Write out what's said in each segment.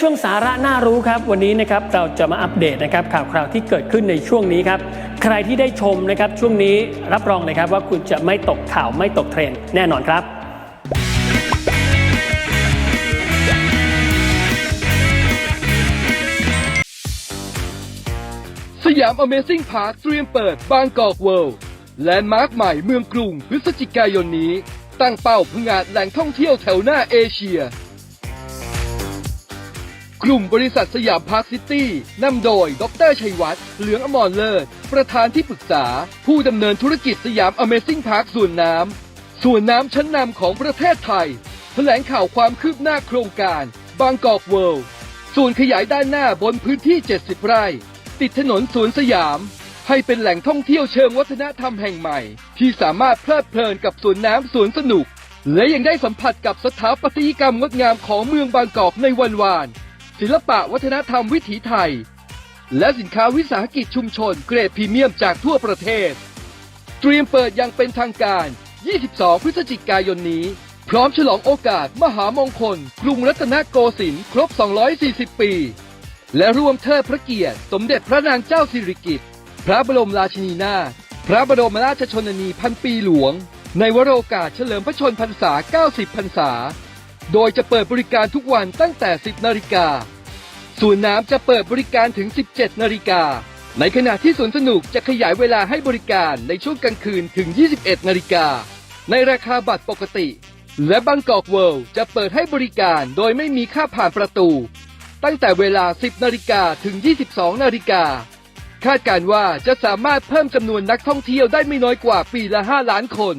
ช่วงสาระน่ารู้ครับ วันนี้นะครับเราจะมาอัปเดตนะครับข่าวคราวที่เกิดขึ้นในช่วงนี้ครับ ใครที่ได้ชมนะครับช่วงนี้รับรองนะครับว่าคุณจะไม่ตกข่าวไม่ตกเทรนด์แน่นอนครับสยาม Amazing Park เตรียมเปิดบางกอกเวิลด์แลนด์มาร์คใหม่เมืองกรุงพฤศจิกายนนี้ ตั้งเป้าพังงาดแหล่งท่องเที่ยวแถวหน้าเอเชีย กลุ่มบริษัทสยามพาร์คซิตี้นำโดย ดรชัยวัฒน์เหลืองอมรเลิศประธานที่ปรึกษา ผู้ดำเนินธุรกิจสยาม Amazing Park ส่วนน้ำส่วนน้ำชั้นนำของประเทศไทย แถลงข่าวความคืบหน้าโครงการ บางกอกเวิลด์ส่วนขยายด้านหน้าบนพื้นที่ 70 ไร่ ติดถนนสวนสยาม ให้เป็นแหล่งท่องเที่ยวเชิงวัฒนธรรมแห่งใหม่ ที่สามารถเพลิดเพลินกับสวนน้ำสวนสนุก และยังได้สัมผัสกับสถาปัตยกรรมงดงามของเมืองบางกอกในวันวาน ศิลปะวัฒนธรรมวิถีไทย และสินค้าวิสาหกิจชุมชนเกรดพรีเมียมจากทั่วประเทศ เตรียมเปิดอย่างเป็นทางการ 22 พฤศจิกายนนี้ พร้อมฉลองโอกาสมหามงคล กรุงรัตนโกสินทร์ครบ 240 ปี และร่วมเทิดพระเกียรติสมเด็จพระนางเจ้าสิริกิติ์พระบรมราชินีนาถพระบรมราชชนนีพันปีหลวง ในวโรกาสเฉลิมพระชนพรรษา 90 พรรษา โดยจะเปิดบริการทุกวันตั้งแต่ 10 นาฬิกาส่วนน้ำจะเปิดบริการถึง 17 นาฬิกา ในขณะที่สวนสนุกจะขยายเวลาให้บริการในช่วงกลางคืนถึง 21 นาฬิกา ในราคาบัตรปกติ และบางกอกเวิลด์จะเปิดให้บริการโดยไม่มีค่าผ่านประตู ตั้งแต่เวลา 10 นาฬิกาถึง 22 นาฬิกา คาดการว่าจะสามารถเพิ่มจำนวนนักท่องเที่ยวได้ไม่น้อยกว่าปีละ 5 ล้านคน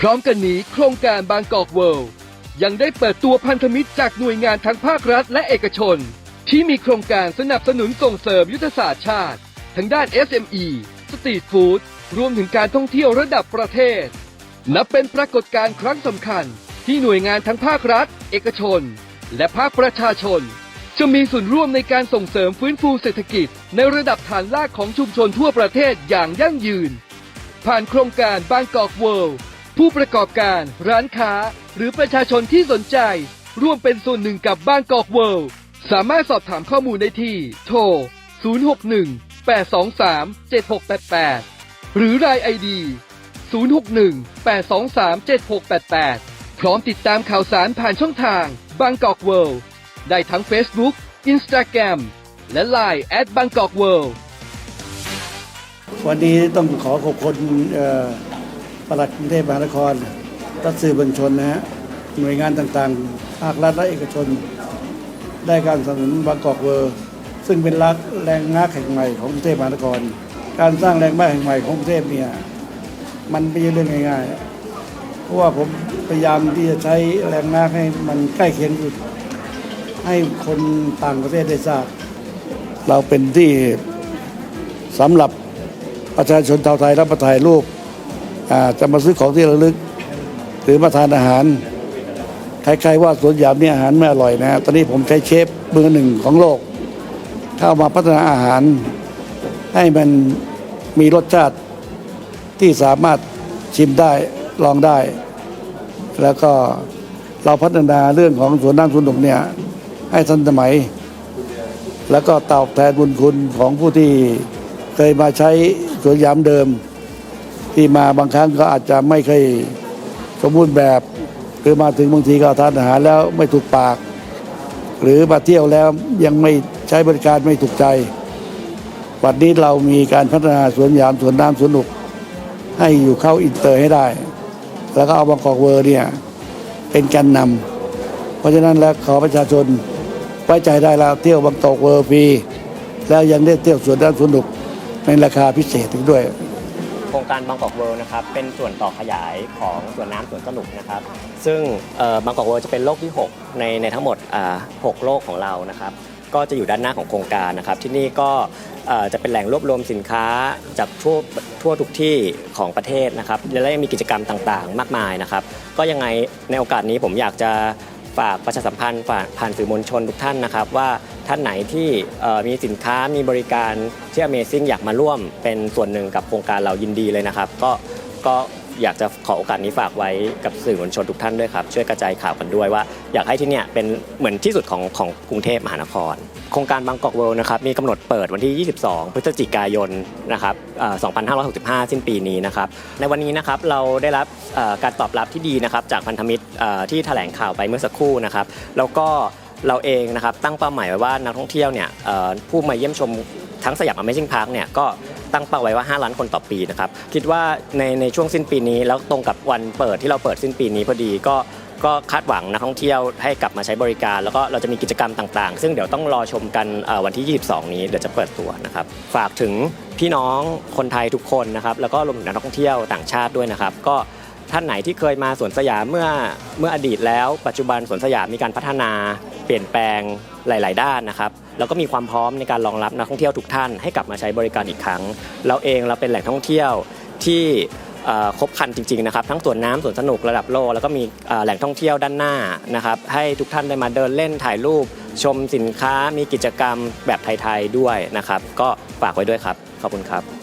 พร้อมกันนี้โครงการบางกอกเวิลด์ ยังได้เปิดตัวพันธมิตรจากหน่วยงานทั้งภาครัฐและเอกชน ที่มีโครงการสนับสนุนส่งเสริมยุทธศาสตร์ชาติ ทั้งด้าน SME สตรีทฟู้ดรวมถึงการท่องเที่ยวระดับประเทศ นับเป็นปรากฏการณ์ครั้งสำคัญ ที่หน่วยงานทั้งภาครัฐ เอกชน และภาคประชาชน จะมีส่วนร่วมในการส่งเสริมฟื้นฟูเศรษฐกิจ ในระดับฐานรากของชุมชนทั่วประเทศอย่างยั่งยืน ผ่านโครงการบางกอกเวิลด์ ผู้ประกอบการร้านค้า หรือประชาชนที่สนใจ ร่วมเป็นส่วนหนึ่งกับบางกอกเวิลด์สามารถสอบถามข้อมูลได้ที่ โทร 061 823 7688 หรือรายไอดี 061 823 7688 พร้อมติดตามข่าวสารผ่านช่องทางบางกอกเวิลด์ได้ทั้ง Facebook Instagram และ Line at Bangkok World วันนี้ต้องขอขอบคุณ ปลัดกรุงเทพมหานครรัฐสื่อบัญชนนะฮะหน่วยงานต่างๆภาครัฐและเอกชน ได้การสนับสนุนบางกอกเวอร์ ซึ่งเป็นรักแรงงักแห่งใหม่ของกรุงเทพมหานคร การสร้างแรงมาแห่งใหม่ของกรุงเทพเนี่ยมันไม่ใช่เรื่องง่ายๆ เพราะว่าผมพยายามที่จะใช้แรงงักให้มันใกล้เคียงสุดให้คนต่างประเทศได้ทราบ เราเป็นที่สำหรับประชาชนชาวไทยรับประถ่ายรูป จะมาซื้อของที่ระลึก หรือมาทานอาหาร ใครๆว่าสวนสยามเนี่ยอาหารไม่อร่อยนะ ตอนนี้ผมใช้เชฟเบอร์หนึ่งของโลก เข้ามาพัฒนาอาหาร ให้มันมีรสชาติที่สามารถชิมได้ลองได้ แล้วก็เราพัฒนาเรื่องของสวนน้ำสวนนุกเนี่ยให้ทันสมัย แล้วก็ตอบแทนบุญคุณของผู้ที่เคยมาใช้สวนสยามเดิม ที่มาบางครั้งก็อาจจะไม่เคยสมบูรณ์แบบหรือมาถึงบางทีก็ทานอาหารแล้วไม่ถูกปาก หรือมาเที่ยวแล้วยังไม่ใช้บริการไม่ถูกใจวันนี้เรามีการพัฒนาสวนยามสวนน้ำสวนหนุก ให้อยู่เข้าอินเตอร์ให้ได้ แล้วก็เอาบางกอกเวอร์เนี่ยเป็นแกนนำเพราะฉะนั้นแล้วขอประชาชนไว้ใจได้แล้วเที่ยวบางกอกเวอร์ฟรีแล้วยังได้เที่ยวสวนน้ำสวนหนุกในราคาพิเศษอีกด้วย โครงการบางกอกเวิลด์นะครับเป็นส่วนต่อขยายของสวนน้ำสวนสนุกนะครับซึ่งบางกอกเวิลด์จะเป็นโลกที่ 6 ในในทั้งหมดหกโลกของเรานะครับก็จะอยู่ด้านหน้าของโครงการนะครับ ที่นี่ก็จะเป็นแหล่งรวบรวมสินค้าจากทั่วทั่วทุกที่ของประเทศนะครับและยังมีกิจกรรมต่างๆ มากมายนะครับ ก็ยังไงในโอกาสนี้ผมอยากจะฝากประชาสัมพันธ์ฝากผ่านสื่อมวลชนทุกท่านนะครับว่า ท่านไหนที่มีสินค้ามีบริการที่ Amazing อยากมาร่วมเป็นส่วนหนึ่งกับโครงการเรายินดีเลยนะครับ ก็ก็อยากจะขอโอกาสนี้ฝากไว้กับสื่อมวลชนทุกท่านด้วยครับ ช่วยกระจายข่าวกันด้วยว่า อยากให้ที่เนี่ยเป็นเหมือนที่สุดของของกรุงเทพมหานคร โครงการบางกอกเวิลด์นะครับมีกำหนดเปิดวันที่ 22 พฤศจิกายนนะครับ2565 สิ้นปีนี้นะครับในวันนี้นะครับเราได้รับการตอบรับที่ดีนะครับจากพันธมิตรที่แถลงข่าวไปเมื่อสักครู่นะครับแล้วก็ เราเองนะครับตั้งเป้าหมายไว้ว่านักท่องเที่ยวเนี่ยผู้มาเยี่ยมชมทั้งสยาม Amazing Park เนี่ยก็ตั้งเป้าไว้ว่า 5 ล้านคนต่อปีนะครับ คิดว่าในในช่วงสิ้นปีนี้ แล้วตรงกับวันเปิดที่เราเปิดสิ้นปีนี้พอดีก็ก็คาดหวังนักท่องเที่ยวให้กลับมาใช้บริการ แล้วก็เราจะมีกิจกรรมต่างๆ ซึ่งเดี๋ยวต้องรอชมกันวันที่ 22 นี้เดี๋ยวจะเปิดตัวนะครับ ฝากถึงพี่น้องคนไทยทุกคนนะครับแล้วก็รวมถึงนักท่องเที่ยวต่างชาติด้วยนะครับ ก็ท่านไหนที่เคยมาสวนสยามเมื่อเมื่ออดีตแล้ว ปัจจุบันสวนสยามมีการพัฒนา ปลี่ยนแปลงหลาย ๆ ด้านนะครับแล้วก็มีความพร้อมในการรองรับนักท่องเที่ยวทุกท่านให้กลับมาใช้บริการอีกครั้ง เราเองเราเป็นแหล่งท่องเที่ยวที่เอ่อครบครันจริง ๆ นะครับ ทั้งสวนน้ำสวนสนุกระดับโลกแล้วก็มีเอ่อแหล่งท่องเที่ยวด้านหน้านะครับให้ทุกท่านได้มาเดินเล่นถ่ายรูป ชมสินค้ามีกิจกรรมแบบไทย ๆ ด้วยนะครับ ก็ฝากไว้ด้วยครับ ขอบคุณครับ